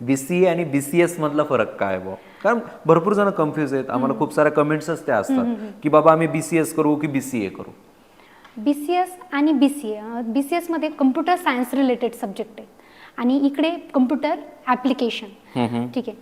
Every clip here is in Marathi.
बी सी ए आणि बी सी एस मधला फरक काय बुवा? कारण भरपूर जण कन्फ्युज आहेत. आम्हाला खूप साऱ्या कमेंट्सच त्या असतात. की बाबा आम्ही बी सी एस करू की बी सी ए करू? बी सी एस आणि B C A B C एसमध्ये कम्प्युटर सायन्स रिलेटेड सब्जेक्ट आहेत. आणि इकडे कम्प्युटर ॲप्लिकेशन ठीक आहे.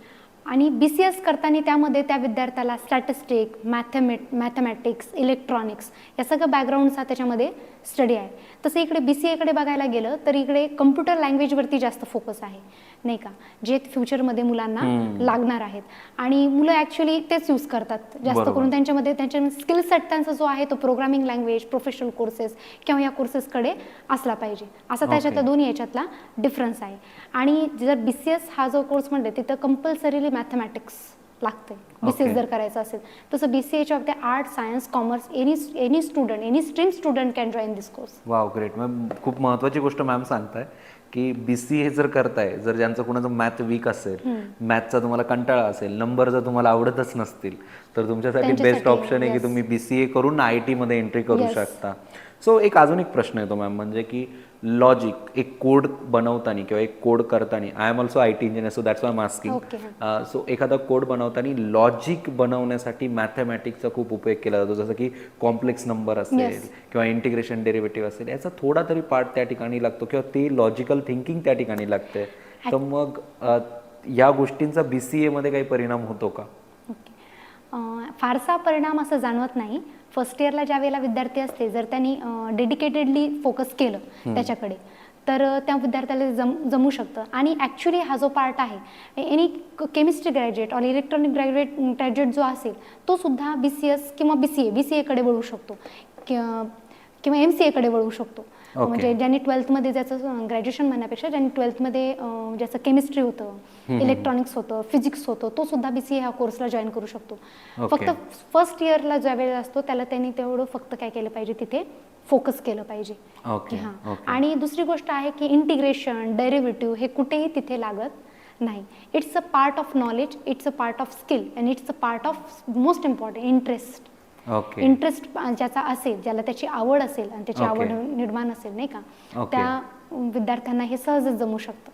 आणि बी सी एस करताना त्यामध्ये त्या विद्यार्थ्याला स्टॅटिस्टिक मॅथमेट मॅथमॅटिक्स इलेक्ट्रॉनिक्स या सगळं बॅकग्राऊंडचा त्याच्यामध्ये स्टडी आहे. तसं इकडे बी सी एकडे बघायला गेलं तर इकडे कम्प्युटर लँग्वेजवरती जास्त फोकस आहे नाही का? जे फ्युचरमध्ये मुलांना लागणार आहेत. आणि मुलं ॲक्च्युली तेच यूज करतात जास्त. करून त्यांच्यामध्ये त्यांच्या स्किल सेट त्यांचा जो आहे तो प्रोग्रामिंग लँग्वेज प्रोफेशनल कोर्सेस किंवा या कोर्सेसकडे असला पाहिजे. असा त्याच्यातला दोन्ही याच्यातला डिफरन्स आहे. आणि जर बी सी एस हा जो कोर्स म्हणते तिथं कंपल्सरीली मॅथमॅटिक्स लागते बी सी एस. जर करायचं असेल तसं बी सी एच्या बाबतीत art science commerce any any student any stream student can join this course wow great ma'am खूप महत्वाची गोष्ट मॅम सांगताय की बी सी ए जर करताय जर ज्यांचं कोणाचं मॅथ वीक असेल मॅथचा तुम्हाला कंटाळा असेल नंबर जर तुम्हाला आवडतच नसतील तर तुमच्यासाठी बेस्ट ऑप्शन आहे की. तुम्ही बी सी ए करून आय टी मध्ये एंट्री करू. शकता सो एक अजून एक प्रश्न येतो मॅम म्हणजे की लॉजिक एक कोड बनवताना किंवा एक कोड करताना I am also I T engineer so that's why masking. So एखादा कोड बनवताना लॉजिक बनवण्यासाठी मॅथमॅटिक्सचा खूप उपयोग केला जातो जसं की कॉम्प्लेक्स नंबर असेल. किंवा इंटिग्रेशन डेरिव्हेटिव्ह असेल याचा थोडा तरी पार्ट त्या ठिकाणी लागतो किंवा ते लॉजिकल थिंकिंग त्या ठिकाणी लागते तर मग या गोष्टींचा बी सी मध्ये काही परिणाम होतो का? फारसा परिणाम असं जाणवत नाही. फर्स्ट इयरला ज्या वेळेला विद्यार्थी असते जर त्यांनी डेडिकेटेडली फोकस केलं त्याच्याकडे तर त्या विद्यार्थ्याला जम जमू शकतं. आणि ॲक्च्युली हा जो पार्ट आहे एनी केमिस्ट्री ग्रॅज्युएट और इलेक्ट्रॉनिक ग्रॅज्युएट ग्रॅज्युएट जो असेल तो सुद्धा बी सी एस किंवा बी सी ए बी सी एकडे वळू शकतो. कि- किंवा एम सी एकडे वळू शकतो. म्हणजे ज्यांनी ट्वेल्थमध्ये ज्याचं ग्रॅज्युएशन म्हणण्यापेक्षा ज्यांनी ट्वेल्थमध्ये ज्याचं केमिस्ट्री होतं इलेक्ट्रॉनिक्स होतं फिजिक्स होतं तो सुद्धा बी सी ए ह्या कोर्सला जॉईन करू शकतो. फक्त फर्स्ट इयरला ज्या वेळेला असतो त्याला त्यांनी तेवढं फक्त काय केलं पाहिजे तिथे फोकस केलं पाहिजे. की हां. आणि दुसरी गोष्ट आहे की इंटिग्रेशन डेरिव्हेटिव्ह हे कुठेही तिथे लागत नाही. It's a part of knowledge it's a part of skill and it's a part of most important interest okay interest ज्याचा असेल ज्याला त्याची आवड असेल आणि त्याची Okay. आवड निर्माण असेल नाही का Okay. त्या विद्यार्थ्यांना हे सहजच जमू शकतं